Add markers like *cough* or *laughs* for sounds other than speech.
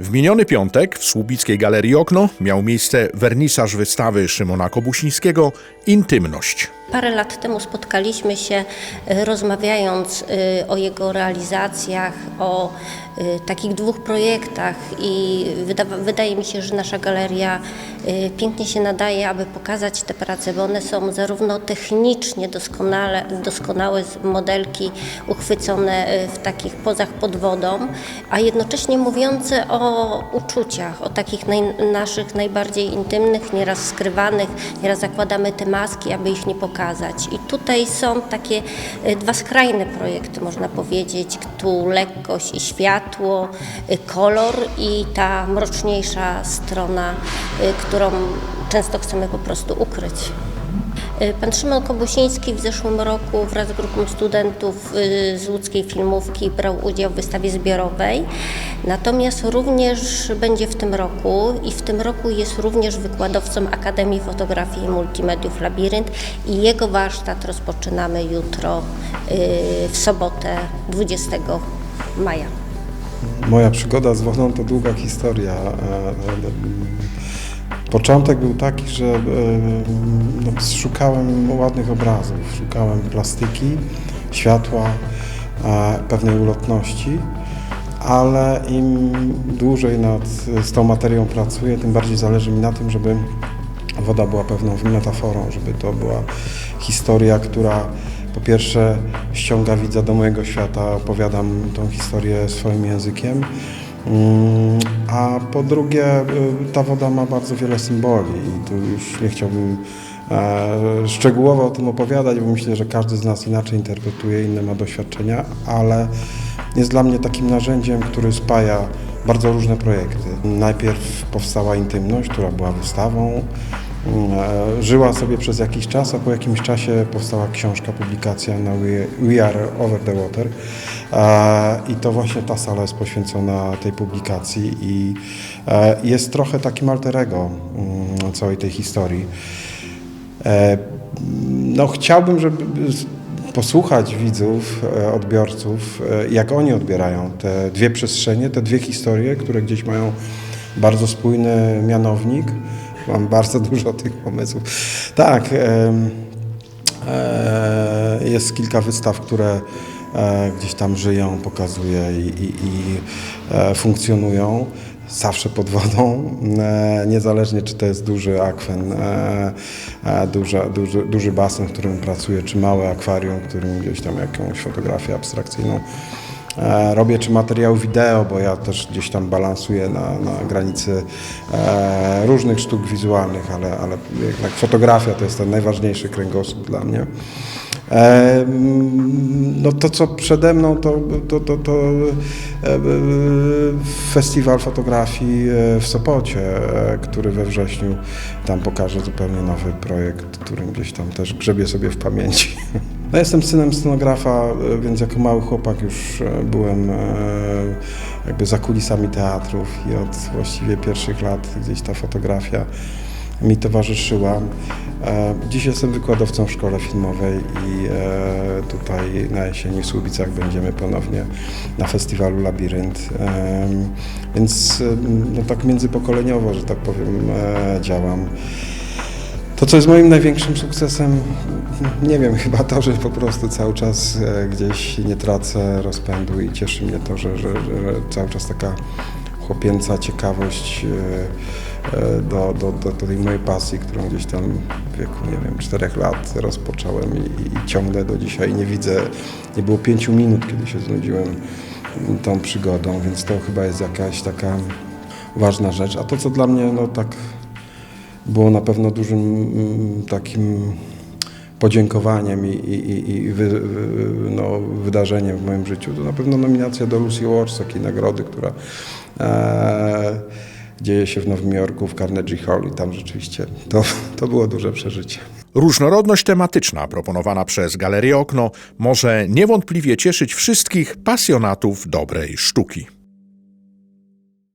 W miniony piątek w Słubickiej Galerii Okno miał miejsce wernisaż wystawy Szymona Kobusińskiego Intymność. Parę lat temu spotkaliśmy się e, rozmawiając e, o jego realizacjach, o e, takich dwóch projektach i wydaje mi się, że nasza galeria pięknie się nadaje, aby pokazać te prace, bo one są zarówno technicznie doskonale, doskonałe modelki uchwycone w takich pozach pod wodą, a jednocześnie mówiące o uczuciach, o takich naj, naszych najbardziej intymnych, nieraz skrywanych, nieraz zakładamy te maski, aby ich nie pokazać. I tutaj są takie e, dwa skrajne projekty, można powiedzieć, tu lekkość i światło, e, kolor i ta mroczniejsza strona, e, którą często chcemy po prostu ukryć. E, Pan Szymon Kobusiński w zeszłym roku wraz z grupą studentów y, z łódzkiej filmówki brał udział w wystawie zbiorowej. Natomiast również będzie w tym roku i w tym roku jest również wykładowcą Akademii Fotografii i Multimediów Labirynt i jego warsztat rozpoczynamy jutro y, w sobotę 20 maja. Moja przygoda z wodą to długa historia. E, e, Początek był taki, że e, szukałem ładnych obrazów, szukałem plastyki, światła, e, pewnej ulotności, ale im dłużej nad, z tą materią pracuję, tym bardziej zależy mi na tym, żeby woda była pewną metaforą, żeby to była historia, która po pierwsze ściąga widza do mojego świata, opowiadam tą historię swoim językiem, Mm, a po drugie y, ta woda ma bardzo wiele symboli i tu już nie chciałbym szczegółowo o tym opowiadać, bo myślę, że każdy z nas inaczej interpretuje, inne ma doświadczenia, ale jest dla mnie takim narzędziem, który spaja bardzo różne projekty. Najpierw powstała Intymność, która była wystawą, E, Żyła sobie przez jakiś czas, a po jakimś czasie powstała książka, publikacja na We- Are Over the Water. E, I to właśnie ta sala jest poświęcona tej publikacji i e, jest trochę takim alterego mm, całej tej historii. E, No, chciałbym, żeby posłuchać widzów, e, odbiorców, e, jak oni odbierają te dwie przestrzenie, te dwie historie, które gdzieś mają bardzo spójny mianownik. Mam bardzo dużo tych pomysłów. Tak, jest kilka wystaw, które gdzieś tam żyją, pokazuję i, i, i funkcjonują. Zawsze pod wodą, niezależnie czy to jest duży akwen, duża, duży, duży basen, w którym pracuję, czy małe akwarium, w którym gdzieś tam jakąś fotografię abstrakcyjną e, robię, czy materiał wideo, bo ja też gdzieś tam balansuję na, na granicy e, różnych sztuk wizualnych, ale, ale jednak fotografia to jest ten najważniejszy kręgosłup dla mnie. No to, co przede mną, to, to, to, to festiwal fotografii e, w Sopocie, e, który we wrześniu tam pokaże zupełnie nowy projekt, którym gdzieś tam też grzebie sobie w pamięci. *laughs* No jestem synem scenografa, e, więc jako mały chłopak już byłem jakby za kulisami teatrów i od właściwie pierwszych lat gdzieś ta fotografia mi towarzyszyła. E, Dziś jestem wykładowcą w szkole filmowej i e, tutaj na jesieni w Słubicach będziemy ponownie na festiwalu Labirynt. Em, Więc no tak międzypokoleniowo, że tak powiem, e, działam. To, co jest moim największym sukcesem, nie wiem, *laughs* chyba to, że po prostu cały czas e, gdzieś nie tracę rozpędu i cieszy mnie to, że, że, że cały czas taka chłopięca ciekawość e, e, do, do, do, do tej mojej pasji, którą gdzieś tam w wieku, nie wiem, czterech lat rozpocząłem i, i do dzisiaj. Nie widzę, nie było pięciu minut, kiedy się znudziłem tą przygodą, więc to chyba jest jakaś taka ważna rzecz. A to, co dla mnie, no tak było na pewno dużym mm, takim podziękowaniem i, i, i- wy, no, wydarzeniem w moim życiu. To na pewno nominacja do Lucy Awards, takiej nagrody, która e, dzieje się w Nowym Jorku, w Carnegie Hall i tam rzeczywiście to, to było duże przeżycie. Różnorodność tematyczna proponowana przez Galerię Okno może niewątpliwie cieszyć wszystkich pasjonatów dobrej sztuki.